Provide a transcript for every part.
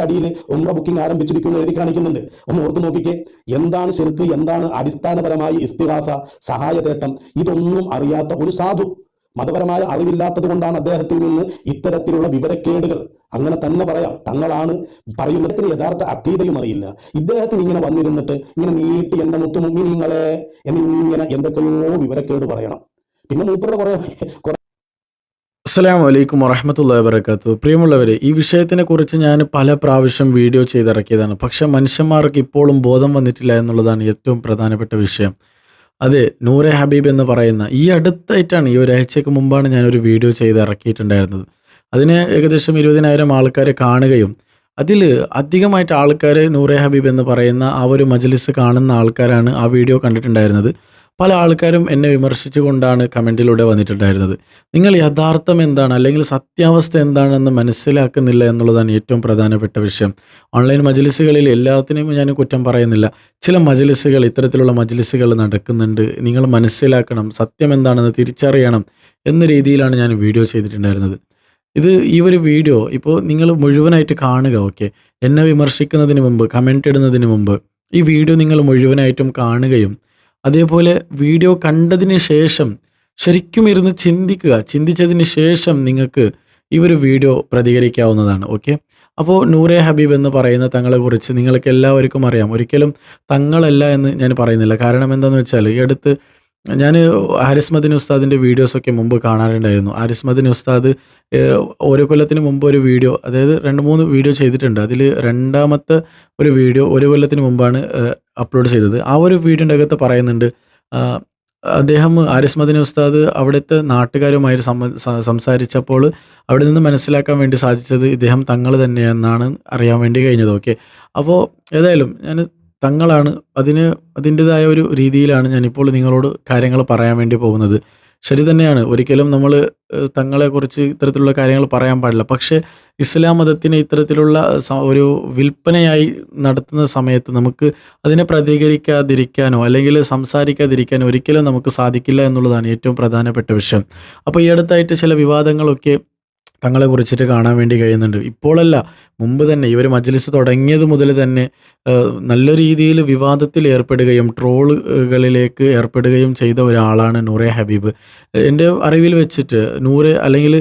അടിയിൽ ഉമ്ര ബുക്കിംഗ് ആരംഭിച്ചിരിക്കുന്നു എഴുതി കാണിക്കുന്നുണ്ട്. ഒന്ന് ഓർത്ത് നോക്കിക്കേ. എന്താണ് ശിർക്ക് എന്താണ് അടിസ്ഥാനപരമായി ഇസ്തിഹാസ സഹായതേട്ടം? ഇതൊന്നും അറിയാത്ത ഒരു സാധു. മതപരമായ അറിവില്ലാത്തത് കൊണ്ടാണ് അദ്ദേഹത്തിൽ നിന്ന് ഇത്തരത്തിലുള്ള വിവരക്കേടുകൾ. അങ്ങനെ തന്നെ പറയാം. തങ്ങളാണ് പറയുന്നതിന് യഥാർത്ഥ അക്കീതയും അറിയില്ല. ഇദ്ദേഹത്തിന് ഇങ്ങനെ വന്നിരുന്നിട്ട് ഇങ്ങനെ നീട്ടി എന്റെ മുത്തുമുങ്ങി നിങ്ങളെ എന്നിങ്ങനെ എന്തൊക്കെയോ വിവരക്കേട് പറയണം. പിന്നെ മൂപ്പറുടെ കുറെ കുറെ അസ്സലാം വലൈക്കും വറഹമത്തല്ലാ വബർക്കാത്തു പ്രിയമുള്ളവരെ ഈ വിഷയത്തിനെക്കുറിച്ച് ഞാൻ പല പ്രാവശ്യം വീഡിയോ ചെയ്തിറക്കിയതാണ്. പക്ഷേ മനുഷ്യന്മാർക്ക് ഇപ്പോഴും ബോധം വന്നിട്ടില്ല എന്നുള്ളതാണ് ഏറ്റവും പ്രധാനപ്പെട്ട വിഷയം. അതെ നൂറെ ഹബീബ് എന്ന് പറയുന്ന ഈ അടുത്തായിട്ടാണ് ഈ ഒരാഴ്ചയ്ക്ക് മുമ്പാണ് ഞാനൊരു വീഡിയോ ചെയ്ത് ഇറക്കിയിട്ടുണ്ടായിരുന്നത് അതിന് ഏകദേശം ഇരുപതിനായിരം ആൾക്കാരെ കാണുകയും അതിൽ അധികമായിട്ട് ആൾക്കാർ നൂറെ ഹബീബ് എന്ന് പറയുന്ന ആ ഒരു മജ്ലിസ് കാണുന്ന ആൾക്കാരാണ് ആ വീഡിയോ കണ്ടിട്ടുണ്ടായിരുന്നത്. പല ആൾക്കാരും എന്നെ വിമർശിച്ചുകൊണ്ടാണ് കമന്റിലൂടെ വന്നിട്ടുണ്ടായിരുന്നത്. നിങ്ങൾ യഥാർത്ഥം എന്താണ്? അല്ലെങ്കിൽ സത്യാവസ്ഥ എന്താണെന്ന് മനസ്സിലാക്കുന്നില്ല എന്നുള്ളതാണ് ഏറ്റവും പ്രധാനപ്പെട്ട വിഷയം. ഓൺലൈൻ മജലിസുകളിൽ എല്ലാത്തിനെയും ഞാൻ കുറ്റം പറയുന്നില്ല. ചില മജലിസുകൾ ഇത്തരത്തിലുള്ള മജലിസുകൾ നടക്കുന്നുണ്ട്. നിങ്ങൾ മനസ്സിലാക്കണം സത്യം എന്താണെന്ന് തിരിച്ചറിയണം എന്ന രീതിയിലാണ് ഞാൻ വീഡിയോ ചെയ്തിട്ടുണ്ടായിരുന്നത്. ഇത് ഈ ഒരു വീഡിയോ ഇപ്പോൾ നിങ്ങൾ മുഴുവനായിട്ട് കാണുക ഓക്കെ? എന്നെ വിമർശിക്കുന്നതിന് മുമ്പ് കമന്റ് ഇടുന്നതിന് മുമ്പ് ഈ വീഡിയോ നിങ്ങൾ മുഴുവനായിട്ടും കാണുകയും അതേപോലെ വീഡിയോ കണ്ടതിന് ശേഷം ശരിക്കും ഇരുന്ന് ചിന്തിക്കുക. ചിന്തിച്ചതിന് ശേഷം നിങ്ങൾക്ക് ഈ ഒരു വീഡിയോ പ്രതികരിക്കാവുന്നതാണ്. ഓക്കെ? അപ്പോൾ നൂറെ ഹബീബ് എന്ന് പറയുന്ന തങ്ങളെക്കുറിച്ച് നിങ്ങൾക്ക് എല്ലാവർക്കും അറിയാം. ഒരിക്കലും തങ്ങളല്ല എന്ന് ഞാൻ പറയുന്നില്ല. കാരണം എന്താണെന്ന് വെച്ചാൽ ഈ അടുത്ത് ഞാൻ ഹാരിസ് മദിൻ ഉസ്താദിന്റെ വീഡിയോസൊക്കെ മുമ്പ് കാണാറുണ്ടായിരുന്നു. ഹാരിസ് മദിൻ ഉസ്താദ് ഓരോ കൊല്ലത്തിന് മുമ്പ് ഒരു വീഡിയോ അതായത് രണ്ട് മൂന്ന് വീഡിയോ ചെയ്തിട്ടുണ്ട്. അതിൽ രണ്ടാമത്തെ ഒരു വീഡിയോ ഒരു കൊല്ലത്തിന് മുമ്പാണ് അപ്ലോഡ് ചെയ്തത്. ആ ഒരു വീഡിയോന്റെ അകത്ത് പറയുന്നുണ്ട് അദ്ദേഹം ഹാരിസ് മദിൻ ഉസ്താദ് അവിടുത്തെ നാട്ടുകാരുമായി സംസാരിച്ചപ്പോൾ അവിടെ നിന്ന് മനസ്സിലാക്കാൻ വേണ്ടി സാധിച്ചത് ഇദ്ദേഹം തങ്ങൾ തന്നെയെന്നാണ് അറിയാൻ വേണ്ടി കഴിഞ്ഞത്. ഓക്കെ. അപ്പോൾ ഏതായാലും ഞാൻ തങ്ങളാണ് അതിന് അതിന്റെതായ ഒരു രീതിയിലാണ് ഞാനിപ്പോൾ നിങ്ങളോട് കാര്യങ്ങൾ പറയാൻ വേണ്ടി പോകുന്നത്. ശരി തന്നെയാണ്. ഒരിക്കലും നമ്മൾ തങ്ങളെക്കുറിച്ച് ഇത്തരത്തിലുള്ള കാര്യങ്ങൾ പറയാൻ പാടില്ല. പക്ഷേ ഇസ്ലാം മതത്തിനെ ഇത്തരത്തിലുള്ള ഒരു വിൽപ്പനയായി നടത്തുന്ന സമയത്ത് നമുക്ക് അതിനെ പ്രതികരിക്കാതിരിക്കാനോ അല്ലെങ്കിൽ സംസാരിക്കാതിരിക്കാനോ ഒരിക്കലും നമുക്ക് സാധിക്കില്ല എന്നുള്ളതാണ് ഏറ്റവും പ്രധാനപ്പെട്ട വിഷയം. അപ്പോൾ ഈ അടുത്തായിട്ട് ചില വിവാദങ്ങളൊക്കെ തങ്ങളെ കുറിച്ചിട്ട് കാണാൻ വേണ്ടി കഴിയുന്നുണ്ട്. ഇപ്പോഴല്ല മുമ്പ് തന്നെ ഇവർ മജ്ലിസ് തുടങ്ങിയത് മുതൽ തന്നെ നല്ല രീതിയിൽ വിവാദത്തിൽ ഏർപ്പെടുകയും ട്രോളുകളിലേക്ക് ഏർപ്പെടുകയും ചെയ്ത ഒരാളാണ് നൂറെ ഹബീബ്. എന്റെ അറിവിൽ വെച്ചിട്ട് നൂറ് അല്ലെങ്കിൽ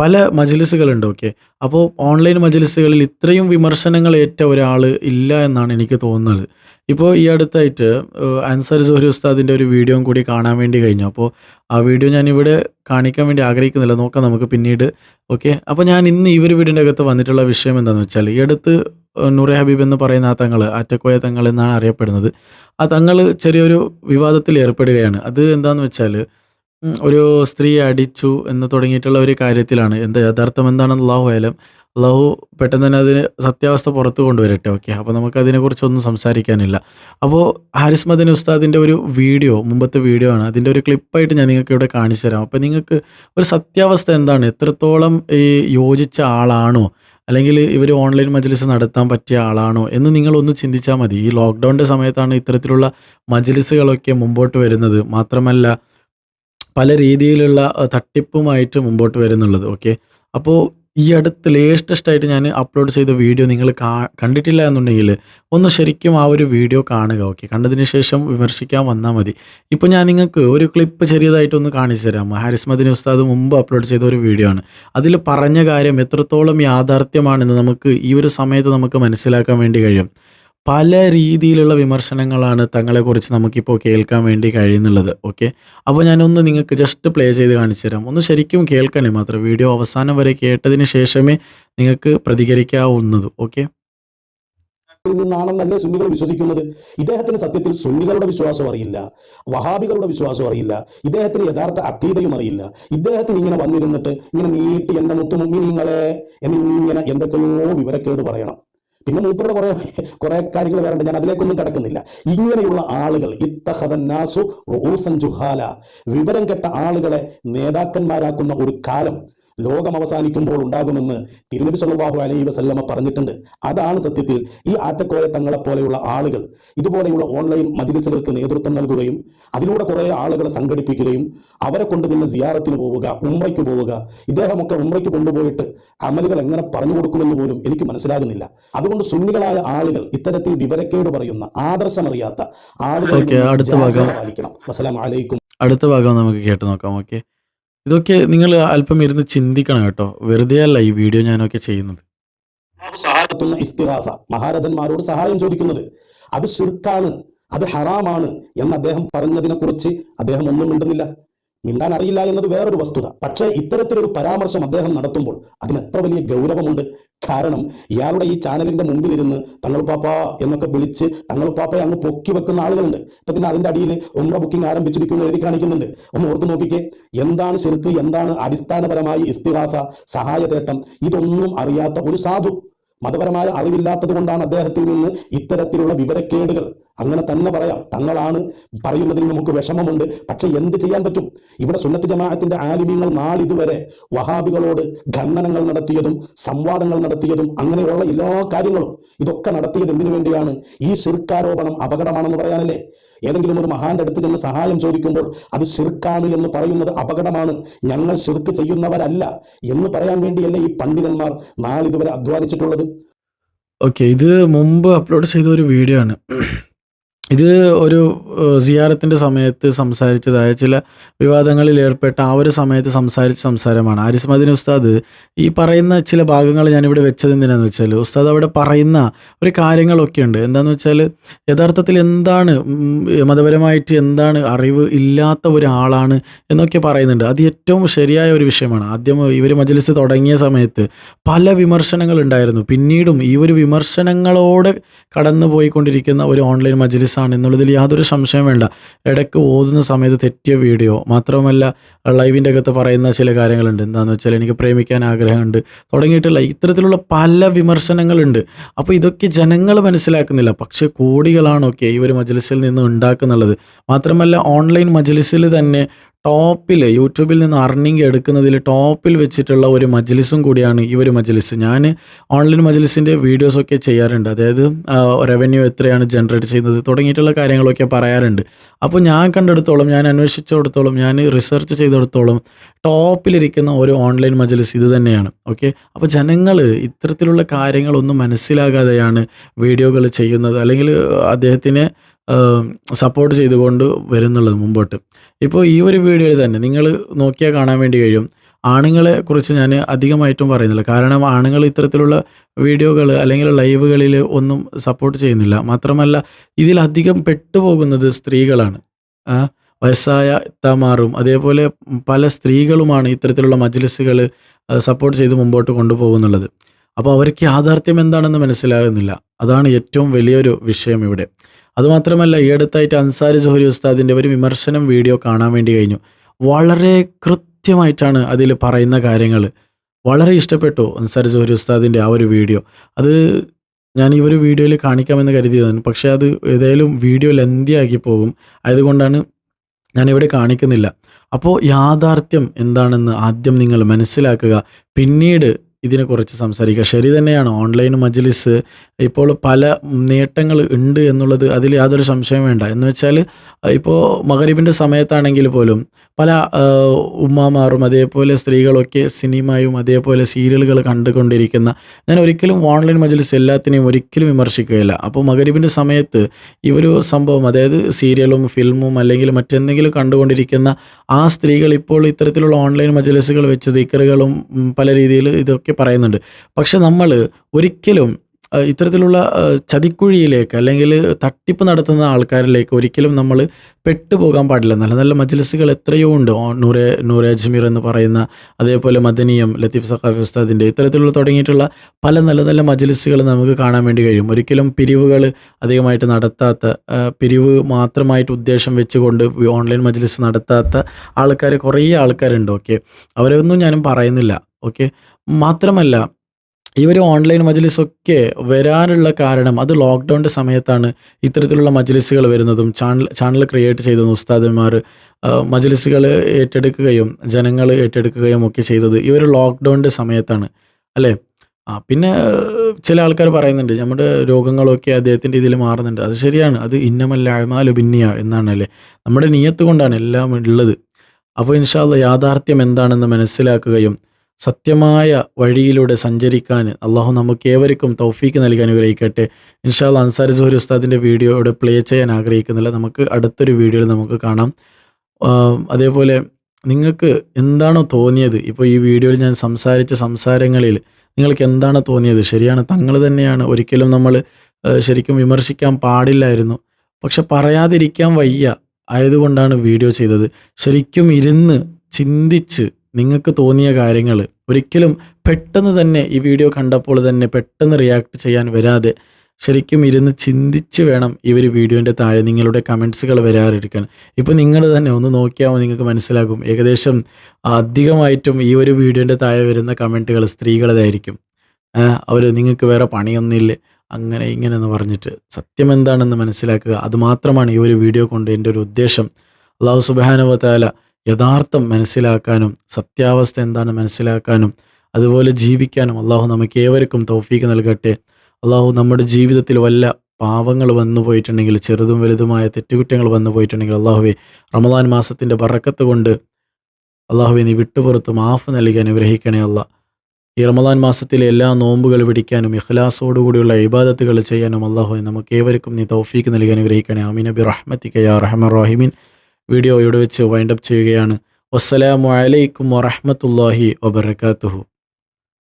പല മജ്ലിസുകളുണ്ട് ഓക്കെ. അപ്പോൾ ഓൺലൈൻ മജ്ലിസുകളിൽ ഇത്രയും വിമർശനങ്ങൾ ഏറ്റ ഒരാൾ ഇല്ല എന്നാണ് എനിക്ക് തോന്നുന്നത്. ഇപ്പോൾ ഈ അടുത്തായിട്ട് അൻസർ സുഹരി ഉസ്താദിന്റെ ഒരു വീഡിയോയും കൂടി കാണാൻ വേണ്ടി കഴിഞ്ഞു. അപ്പോൾ ആ വീഡിയോ ഞാനിവിടെ കാണിക്കാൻ വേണ്ടി ആഗ്രഹിക്കുന്നില്ല. നോക്കാം നമുക്ക് പിന്നീട്. ഓക്കെ? അപ്പോൾ ഞാൻ ഇന്ന് ഈ ഒരു വീടിന്റെ അകത്ത് വന്നിട്ടുള്ള വിഷയം എന്താണെന്ന് വെച്ചാൽ ഈ അടുത്ത് നൂറെ ഹബീബ് എന്ന് പറയുന്ന ആ തങ്ങൾ അറ്റക്കോയ തങ്ങൾ എന്നാണ് അറിയപ്പെടുന്നത്. ആ തങ്ങൾ ചെറിയൊരു വിവാദത്തിൽ ഏർപ്പെടുകയാണ്. അത് എന്താണെന്ന് വെച്ചാൽ ഒരു സ്ത്രീയെ അടിച്ചു എന്ന് തുടങ്ങിയിട്ടുള്ള ഒരു കാര്യത്തിലാണ്. എന്താ യഥാർത്ഥം എന്താണെന്ന് അള്ളാഹു ആയാലും അള്ളാഹു പെട്ടെന്ന് തന്നെ അതിന് സത്യാവസ്ഥ പുറത്തു കൊണ്ടുവരട്ടെ ഓക്കെ അപ്പോൾ നമുക്ക് അതിനെക്കുറിച്ചൊന്നും സംസാരിക്കാനില്ല. അപ്പോൾ ഹാരിസ് മദൻ ഉസ്താദിന്റെ ഒരു വീഡിയോ മുമ്പത്തെ വീഡിയോ ആണ്. അതിന്റെ ഒരു ക്ലിപ്പായിട്ട് ഞാൻ നിങ്ങൾക്ക് ഇവിടെ കാണിച്ചു തരാം. അപ്പോൾ നിങ്ങൾക്ക് ഒരു സത്യാവസ്ഥ എന്താണ്? എത്രത്തോളം ഈ യോജിച്ച ആളാണോ? അല്ലെങ്കിൽ ഇവർ ഓൺലൈൻ മജ്ലിസ് നടത്താൻ പറ്റിയ ആളാണോ? എന്ന് നിങ്ങളൊന്ന് ചിന്തിച്ചാൽ മതി. ഈ ലോക്ക്ഡൗണിന്റെ സമയത്താണ് ഇത്തരത്തിലുള്ള മജ്ലിസുകളൊക്കെ മുമ്പോട്ട് വരുന്നത്. മാത്രമല്ല പല രീതിയിലുള്ള തട്ടിപ്പുമായിട്ട് മുമ്പോട്ട് വരുന്നുള്ളത് ഓക്കെ അപ്പോൾ ഈ അടുത്ത് ലേറ്റസ്റ്റ് ആയിട്ട് ഞാൻ അപ്ലോഡ് ചെയ്ത വീഡിയോ നിങ്ങൾ കണ്ടിട്ടില്ല എന്നുണ്ടെങ്കിൽ ഒന്ന് ശരിക്കും ആ ഒരു വീഡിയോ കാണുക ഓക്കെ കണ്ടതിന് ശേഷം വിമർശിക്കാൻ വന്നാൽ മതി. ഇപ്പോൾ ഞാൻ നിങ്ങൾക്ക് ഒരു ക്ലിപ്പ് ചെറിയതായിട്ടൊന്ന് കാണിച്ചു തരാം. ഹാരിസ് മദിൻ ഉസ്താദ് മുമ്പ് അപ്ലോഡ് ചെയ്ത ഒരു വീഡിയോ ആണ്. അതിൽ പറഞ്ഞ കാര്യം എത്രത്തോളം യാഥാർത്ഥ്യമാണെന്ന് നമുക്ക് ഈ ഒരു സമയത്ത് നമുക്ക് മനസ്സിലാക്കാൻ വേണ്ടി കഴിയും. പല രീതിയിലുള്ള വിമർശനങ്ങളാണ് തങ്ങളെക്കുറിച്ച് നമുക്കിപ്പോൾ കേൾക്കാൻ വേണ്ടി കഴിയുന്നുള്ളത് ഓക്കെ അപ്പോൾ ഞാനൊന്ന് നിങ്ങൾക്ക് ജസ്റ്റ് പ്ലേ ചെയ്ത് കാണിച്ചു തരാം. ഒന്ന് ശരിക്കും കേൾക്കണേ മാത്രം. വീഡിയോ അവസാനം വരെ കേട്ടതിന് ശേഷമേ നിങ്ങൾക്ക് പ്രതികരിക്കാവുന്നത് ഓക്കെ നിന്നാണെന്നല്ലേ സുന്നികൾ വിശ്വസിക്കുന്നത്? ഇദ്ദേഹത്തിന് സത്യത്തിൽ സുന്നികളുടെ വിശ്വാസം അറിയില്ല വഹാബികളുടെ വിശ്വാസം അറിയില്ല ഇദ്ദേഹത്തിന് യഥാർത്ഥ അക്കീതയും അറിയില്ല. ഇദ്ദേഹത്തിന് ഇങ്ങനെ വന്നിരുന്നിട്ട് ഇങ്ങനെ നീട്ടി എന്റെ മുത്തുമുങ്ങി നിങ്ങളെ എന്നിങ്ങനെ എന്തൊക്കെയോ വിവരക്കേട് പറയണം. പിന്നെ മൂപ്പരുടെ കുറെ കുറേ കാര്യങ്ങൾ വേറുണ്ട് ഞാൻ അതിലേക്കൊന്നും കിടക്കുന്നില്ല. ഇങ്ങനെയുള്ള ആളുകൾ ഇത്തഹദന്നാസു റൂസൻ ജുഹാല വിവരം കെട്ട ആളുകളെ നേതാക്കന്മാരാക്കുന്ന ഒരു കാലം ലോകം അവസാനിക്കുമ്പോൾ ഉണ്ടാകുമെന്ന് തിരുനബി സല്ലാഹു അലൈഹി വസല്ലമ പറഞ്ഞിട്ടുണ്ട്. അതാണ് സത്യത്തിൽ ഈ ആറ്റക്കോയ തങ്ങളെപ്പോലെയുള്ള ആളുകൾ ഇതുപോലെയുള്ള ഓൺലൈൻ മജിലിസുകൾക്ക് നേതൃത്വം നൽകുകയും അതിലൂടെ കുറേ ആളുകളെ സംഘടിപ്പിക്കുകയും അവരെ കൊണ്ട് പിന്നെ സിയാറത്തിന് പോവുക ഉംറയ്ക്ക് പോവുക ഇദ്ദേഹമൊക്കെ ഉംറയ്ക്ക് കൊണ്ടുപോയിട്ട് അമലുകൾ എങ്ങനെ പറഞ്ഞു കൊടുക്കുമെന്ന് പോലും എനിക്ക് മനസ്സിലാകുന്നില്ല. അതുകൊണ്ട് സുന്നികളായ ആളുകൾ ഇത്തരത്തിൽ വിവരക്കേട് പറയുന്ന ആദർശമറിയാത്ത ആളുകൾ. പാലിക്കണം. വസ്സലാം അലൈക്കും. അടുത്ത ഭാഗം നമുക്ക് കേട്ട് നോക്കാം. ഓക്കെ. ഇതൊക്കെ നിങ്ങൾ അല്പം ഇരുന്ന് ചിന്തിക്കണം കേട്ടോ. വെറുതെ അല്ല ഈ വീഡിയോ ഞാനൊക്കെ ചെയ്യുന്നത്. മഹാരഥന്മാരോട് സഹായം ചോദിക്കുന്നത്. അത് ഷിർക്കാണ് അത് ഹറാമാണ് എന്ന് അദ്ദേഹം പറഞ്ഞതിനെ കുറിച്ച് അദ്ദേഹം ഒന്നും മിണ്ടുന്നില്ല. മിണ്ടാൻ അറിയില്ല എന്നത് വേറൊരു വസ്തുത. പക്ഷേ ഇത്തരത്തിലൊരു പരാമർശം അദ്ദേഹം നടത്തുമ്പോൾ അതിന് എത്ര വലിയ ഗൗരവമുണ്ട്. കാരണം ഇയാളുടെ ഈ ചാനലിന്റെ മുമ്പിലിരുന്ന് തങ്ങൾ പാപ്പ എന്നൊക്കെ വിളിച്ച് തങ്ങൾ പാപ്പയെ അങ്ങ് പൊക്കി വെക്കുന്ന ആളുകളുണ്ട്. ഇപ്പം പിന്നെ അതിന്റെ അടിയിൽ ഉമ്ര ബുക്കിംഗ് ആരംഭിച്ചിരിക്കുന്നു എഴുതി കാണിക്കുന്നുണ്ട്. ഒന്ന് ഓർത്ത് നോക്കിക്കേ. എന്താണ് ശിർക്ക്? എന്താണ് അടിസ്ഥാനപരമായി ഇസ്തിഹാസ സഹായതേട്ടം? ഇതൊന്നും അറിയാത്ത ഒരു സാധു. മതപരമായ അറിവില്ലാത്തത് കൊണ്ടാണ് അദ്ദേഹത്തിൽ നിന്ന് ഇത്തരത്തിലുള്ള വിവരക്കേടുകൾ. അങ്ങനെ തന്നെ പറയാം. തങ്ങളാണ് പറയുന്നതിൽ നമുക്ക് വിഷമമുണ്ട്. പക്ഷെ എന്ത് ചെയ്യാൻ പറ്റും? ഇവിടെ സുന്നത്ത് ജമാഅത്തിന്റെ ആലിമ്യങ്ങൾ നാളിതുവരെ വഹാബികളോട് ഖണ്ഡനങ്ങൾ നടത്തിയതും സംവാദങ്ങൾ നടത്തിയതും അങ്ങനെയുള്ള എല്ലാ കാര്യങ്ങളും ഇതൊക്കെ നടത്തിയത് എന്തിനു വേണ്ടിയാണ്? ഈ ശിർക്കാരോപണം അപകടമാണെന്ന് പറയാനല്ലേ? ഏതെങ്കിലും ഒരു മഹാന്റെ അടുത്ത് ചെന്ന് സഹായം ചോദിക്കുമ്പോൾ അത് ഷിർക്കാണ് എന്ന് പറയുന്നത് അപകടമാണ്. ഞങ്ങൾ ഷിർക്ക് ചെയ്യുന്നവരല്ല എന്ന് പറയാൻ വേണ്ടിയല്ല ഈ പണ്ഡിതന്മാർ നാളിതുവരെ അധ്വാനിച്ചിട്ടുള്ളത്? ഓക്കെ ഇത് മുമ്പ് അപ്ലോഡ് ചെയ്ത ഒരു വീഡിയോ ആണ്. ഇത് ഒരു സിയാറത്തിന്റെ സമയത്ത് സംസാരിച്ചതായ ചില വിവാദങ്ങളിൽ ഏർപ്പെട്ട ആ ഒരു സമയത്ത് സംസാരിച്ച സംസാരമാണ്. ആരിസ്മദീൻ ഉസ്താദ് ഈ പറയുന്ന ചില ഭാഗങ്ങൾ ഞാനിവിടെ വെച്ചത് എന്തിനാന്ന് വെച്ചാൽ ഉസ്താദ് അവിടെ പറയുന്ന ഒരു കാര്യങ്ങളൊക്കെ ഉണ്ട്. എന്താണെന്ന് വെച്ചാൽ യഥാർത്ഥത്തിൽ എന്താണ് മതപരമായിട്ട് എന്താണ് അറിവ് ഇല്ലാത്ത ഒരാളാണ് എന്നൊക്കെ പറയുന്നുണ്ട്. അത് ഏറ്റവും ശരിയായ ഒരു വിഷയമാണ്. ആദ്യം ഇവർ മജലിസ് തുടങ്ങിയ സമയത്ത് പല വിമർശനങ്ങൾ ഉണ്ടായിരുന്നു പിന്നീടും ഈ ഒരു വിമർശനങ്ങളോട് കടന്നു പോയിക്കൊണ്ടിരിക്കുന്ന ഒരു ഓൺലൈൻ മജ്ലിസാണ് എന്നുള്ളതിൽ യാതൊരു സംശയം വേണ്ട. ഇടയ്ക്ക് ഓതുന്ന സമയത്ത് തെറ്റിയ വീഡിയോ മാത്രമല്ല ലൈവിന്റെ അകത്ത് പറയുന്ന ചില കാര്യങ്ങളുണ്ട്. എന്താണെന്ന് വെച്ചാൽ എനിക്ക് പ്രേമിക്കാൻ ആഗ്രഹമുണ്ട്. തുടങ്ങിയിട്ടുള്ള ഇത്തരത്തിലുള്ള പല വിമർശനങ്ങളുണ്ട്. അപ്പോൾ ഇതൊക്കെ ജനങ്ങൾ മനസ്സിലാക്കുന്നില്ല. പക്ഷേ കോടികളാണൊക്കെ ഈ ഒരു മജലിസിൽ നിന്ന് ഉണ്ടാക്കുന്നുള്ളത്. മാത്രമല്ല ഓൺലൈൻ മജലിസിൽ തന്നെ ടോപ്പിൽ യൂട്യൂബിൽ നിന്ന് അർണിങ് എടുക്കുന്നതിൽ ടോപ്പിൽ വെച്ചിട്ടുള്ള ഒരു മജ്ലിസും കൂടിയാണ് ഈ ഒരു മജ്ലിസ്. ഞാൻ ഓൺലൈൻ മജ്ലിസിന്റെ വീഡിയോസൊക്കെ ചെയ്യാറുണ്ട്. അതായത് റവന്യൂ എത്രയാണ് ജനറേറ്റ് ചെയ്യുന്നത് തുടങ്ങിയിട്ടുള്ള കാര്യങ്ങളൊക്കെ പറയാറുണ്ട്. അപ്പോൾ ഞാൻ കണ്ടെടുത്തോളം ഞാൻ അന്വേഷിച്ചിടത്തോളം ഞാൻ റിസർച്ച് ചെയ്തെടുത്തോളം ടോപ്പിലിരിക്കുന്ന ഒരു ഓൺലൈൻ മജ്ലിസ് ഇത് തന്നെയാണ്. ഓക്കെ അപ്പോൾ ജനങ്ങൾ ഇത്തരത്തിലുള്ള കാര്യങ്ങളൊന്നും മനസ്സിലാകാതെയാണ് വീഡിയോകൾ ചെയ്യുന്നത്. അല്ലെങ്കിൽ അദ്ദേഹത്തിനെ സപ്പോർട്ട് ചെയ്തുകൊണ്ട് വരുന്നുള്ളത് മുമ്പോട്ട്. ഇപ്പോൾ ഈ ഒരു വീഡിയോയിൽ തന്നെ നിങ്ങൾ നോക്കിയാൽ കാണാൻ വേണ്ടി കഴിയും. ആണുങ്ങളെ കുറിച്ച് ഞാൻ അധികമായിട്ടും പറയുന്നില്ല. കാരണം ആണുങ്ങൾ ഇത്തരത്തിലുള്ള വീഡിയോകൾ അല്ലെങ്കിൽ ലൈവുകളിൽ ഒന്നും സപ്പോർട്ട് ചെയ്യുന്നില്ല. മാത്രമല്ല ഇതിലധികം പെട്ടുപോകുന്നത് സ്ത്രീകളാണ്. വയസ്സായ ഇത്താമാറും അതേപോലെ പല സ്ത്രീകളുമാണ് ഇത്തരത്തിലുള്ള മജ്ലിസുകൾ സപ്പോർട്ട് ചെയ്ത് മുമ്പോട്ട് കൊണ്ടുപോകുന്നുള്ളത്. അപ്പോൾ അവർക്ക് യാഥാർത്ഥ്യം എന്താണെന്ന് മനസ്സിലാകുന്നില്ല. അതാണ് ഏറ്റവും വലിയൊരു വിഷയം ഇവിടെ. അതുമാത്രമല്ല ഈ അടുത്തായിട്ട് അൻസാരി ജോഹരി ഉസ്താദിന്റെ ഒരു വിമർശനം വീഡിയോ കാണാൻ വേണ്ടി കഴിഞ്ഞു. വളരെ കൃത്യമായിട്ടാണ് അതിൽ പറയുന്ന കാര്യങ്ങൾ. വളരെ ഇഷ്ടപ്പെട്ടു അൻസാരി ജോഹരി ഉസ്താദിന്റെ ആ ഒരു വീഡിയോ. അത് ഞാൻ ഈ ഒരു വീഡിയോയിൽ കാണിക്കാമെന്ന് കരുതിയതാണ്. പക്ഷേ അത് ഏതായാലും വീഡിയോ ലെന്തിയാക്കി പോകും. അതുകൊണ്ടാണ് ഞാനിവിടെ കാണിക്കുന്നില്ല. അപ്പോൾ യാഥാർത്ഥ്യം എന്താണെന്ന് ആദ്യം നിങ്ങൾ മനസ്സിലാക്കുക. പിന്നീട് ഇതിനെക്കുറിച്ച് സംസാരിക്കുക. ശരി തന്നെയാണ് ഓൺലൈൻ മജ്ലിസ് ഇപ്പോൾ പല നേട്ടങ്ങൾ ഉണ്ട് എന്നുള്ളത് അതിൽ യാതൊരു സംശയം വേണ്ട. എന്ന് വെച്ചാൽ ഇപ്പോൾ മകരീബിന്റെ സമയത്താണെങ്കിൽ പോലും പല ഉമ്മമാറും അതേപോലെ സ്ത്രീകളൊക്കെ സിനിമയും അതേപോലെ സീരിയലുകൾ കണ്ടുകൊണ്ടിരിക്കുന്ന ഞാൻ ഒരിക്കലും ഓൺലൈൻ മജ്ലിസ് എല്ലാത്തിനെയും ഒരിക്കലും വിമർശിക്കുകയില്ല. അപ്പോൾ മകരീബിന്റെ സമയത്ത് ഈ ഒരു സംഭവം അതായത് സീരിയലും ഫിലിമും അല്ലെങ്കിൽ മറ്റെന്തെങ്കിലും കണ്ടുകൊണ്ടിരിക്കുന്ന ആ സ്ത്രീകൾ ഇപ്പോൾ ഇത്തരത്തിലുള്ള ഓൺലൈൻ മജ്ലിസുകൾ വെച്ച് ദിക്കറുകളും പല രീതിയിൽ ഇതൊക്കെ പറയുന്നുണ്ട്. പക്ഷെ നമ്മൾ ഒരിക്കലും ഇത്തരത്തിലുള്ള ചതിക്കുഴിയിലേക്ക് അല്ലെങ്കിൽ തട്ടിപ്പ് നടത്തുന്ന ആൾക്കാരിലേക്ക് ഒരിക്കലും നമ്മൾ പെട്ടുപോകാൻ പാടില്ല. നല്ല നല്ല മജ്ലിസുകൾ എത്രയോ ഉണ്ട്. നൂറെ നൂറെ അജ്മീർ എന്ന് പറയുന്ന അതേപോലെ മദനീയം ലത്തീഫ് സഖാഫി ഉസ്താദിന്റെ ഇത്തരത്തിലുള്ള തുടങ്ങിയിട്ടുള്ള പല നല്ല നല്ല മജ്ലിസുകൾ നമുക്ക് കാണാൻ വേണ്ടി കഴിയും. ഒരിക്കലും പിരിവുകൾ അധികമായിട്ട് നടത്താത്ത പിരിവ് മാത്രമായിട്ട് ഉദ്ദേശം വെച്ചുകൊണ്ട് ഓൺലൈൻ മജ്ലിസ് നടത്താത്ത ആൾക്കാർ കുറേ ആൾക്കാരുണ്ട്. ഓക്കെ. അവരൊന്നും ഞാനും പറയുന്നില്ല. ഓക്കെ? മാത്രമല്ല ഒരു ഓൺലൈൻ മജ്ലിസൊക്കെ വരാനുള്ള കാരണം അത് ലോക്ക്ഡൗണിന്റെ സമയത്താണ് ഇത്തരത്തിലുള്ള മജ്ലിസുകൾ വരുന്നതും ചാനൽ ചാനൽ ക്രിയേറ്റ് ചെയ്തതും ഉസ്താദന്മാർ മജ്ലിസുകൾ ഏറ്റെടുക്കുകയും ജനങ്ങൾ ഏറ്റെടുക്കുകയും ഒക്കെ ചെയ്തത് ഒരു ലോക്ക്ഡൗണിന്റെ സമയത്താണ് അല്ലേ? ആ പിന്നെ ചില ആൾക്കാർ പറയുന്നുണ്ട് നമ്മുടെ രോഗങ്ങളൊക്കെ അദ്ദേഹത്തിന്റെ ഇതിൽ മാറുന്നുണ്ട്. അത് ശരിയാണ്. അത് ഇന്നമല്ല അഴമാലു ഭിന്നിയ എന്നാണ് അല്ലേ നമ്മുടെ നിയത്ത് കൊണ്ടാണ് എല്ലാം ഉള്ളത്. അപ്പോൾ ഇൻഷാല്ല യാഥാർത്ഥ്യം എന്താണെന്ന് മനസ്സിലാക്കുകയും സത്യമായ വഴിയിലൂടെ സഞ്ചരിക്കാൻ അള്ളാഹു നമുക്ക് ഏവർക്കും തൗഫീക്ക് നൽകാൻ അനുഗ്രഹിക്കട്ടെ. ഇൻഷാൽ അൻസാരി സുഹരി ഉസ്താദിന്റെ വീഡിയോ ഇവിടെ പ്ലേ ചെയ്യാൻ ആഗ്രഹിക്കുന്നില്ല. നമുക്ക് അടുത്തൊരു വീഡിയോയിൽ നമുക്ക് കാണാം. അതേപോലെ നിങ്ങൾക്ക് എന്താണോ തോന്നിയത്? ഇപ്പോൾ ഈ വീഡിയോയിൽ ഞാൻ സംസാരിച്ച സംസാരങ്ങളിൽ നിങ്ങൾക്ക് എന്താണ് തോന്നിയത്? ശരിയാണ് തങ്ങൾ തന്നെയാണ്. ഒരിക്കലും നമ്മൾ ശരിക്കും വിമർശിക്കാൻ പാടില്ലായിരുന്നു. പക്ഷെ പറയാതിരിക്കാൻ വയ്യ ആയതുകൊണ്ടാണ് വീഡിയോ ചെയ്തത്. ശരിക്കും ഇരുന്ന് ചിന്തിച്ച് നിങ്ങൾക്ക് തോന്നിയ കാര്യങ്ങൾ ഒരിക്കലും പെട്ടെന്ന് തന്നെ ഈ വീഡിയോ കണ്ടപ്പോൾ തന്നെ പെട്ടെന്ന് റിയാക്ട് ചെയ്യാൻ വരാതെ ശരിക്കും ഇരുന്ന് ചിന്തിച്ച് വേണം ഈ ഒരു വീഡിയോന്റെ താഴെ നിങ്ങളുടെ കമൻസുകൾ വരാറിരിക്കാൻ ഇപ്പോൾ നിങ്ങൾ തന്നെ ഒന്ന് നോക്കിയാൽ നിങ്ങൾക്ക് മനസ്സിലാകും. ഏകദേശം അധികമായിട്ടും ഈ ഒരു വീഡിയോന്റെ താഴെ വരുന്ന കമന്റുകൾ സ്ത്രീകളതായിരിക്കും. അവർ നിങ്ങൾക്ക് വേറെ പണിയൊന്നുമില്ല. അങ്ങനെ ഇങ്ങനെ എന്ന് പറഞ്ഞിട്ട് സത്യം എന്താണെന്ന് മനസ്സിലാക്കുക. അതുമാത്രമാണ് ഈ ഒരു വീഡിയോ കൊണ്ട് എന്റെ ഒരു ഉദ്ദേശം. അള്ളാഹു സുബാനുവത്താല യഥാർത്ഥം മനസ്സിലാക്കാനും സത്യാവസ്ഥ എന്താണ് മനസ്സിലാക്കാനും അതുപോലെ ജീവിക്കാനും അള്ളാഹു നമുക്ക് ഏവർക്കും തൗഫീക്ക് നൽകട്ടെ. അള്ളാഹു നമ്മുടെ ജീവിതത്തിൽ വല്ല പാവങ്ങൾ വന്നു പോയിട്ടുണ്ടെങ്കിൽ ചെറുതും വലുതുമായ തെറ്റുകുറ്റങ്ങൾ വന്നു പോയിട്ടുണ്ടെങ്കിൽ അള്ളാഹുവെ റമദാൻ മാസത്തിന്റെ പറക്കത്ത് കൊണ്ട് അള്ളാഹുവെ നീ വിട്ടുപുറത്ത് മാഫ് നൽകി അനുഗ്രഹിക്കണേ അല്ല ഈ റമദാൻ മാസത്തിലെ എല്ലാ നോമ്പുകൾ പിടിക്കാനും ഇഖ്ലാസോടുകൂടിയുള്ള ഇബാദത്തുകൾ ചെയ്യാനും അള്ളാഹു നമുക്ക് ഏവർക്കും നീ തൗഫീക്ക് നൽകി അനുഗ്രഹിക്കണേ. അമീൻ ബി റഹ്മത്തിക്ക യാ റഹ്മർ റഹിമീൻ. വീഡിയോ ഇവിടെ വെച്ച് വൈൻഡപ്പ് ചെയ്യുകയാണ്. വസ്സലാമു അലൈക്കും വറഹ്മത്തുള്ളാഹി വബർക്കാത്തുഹു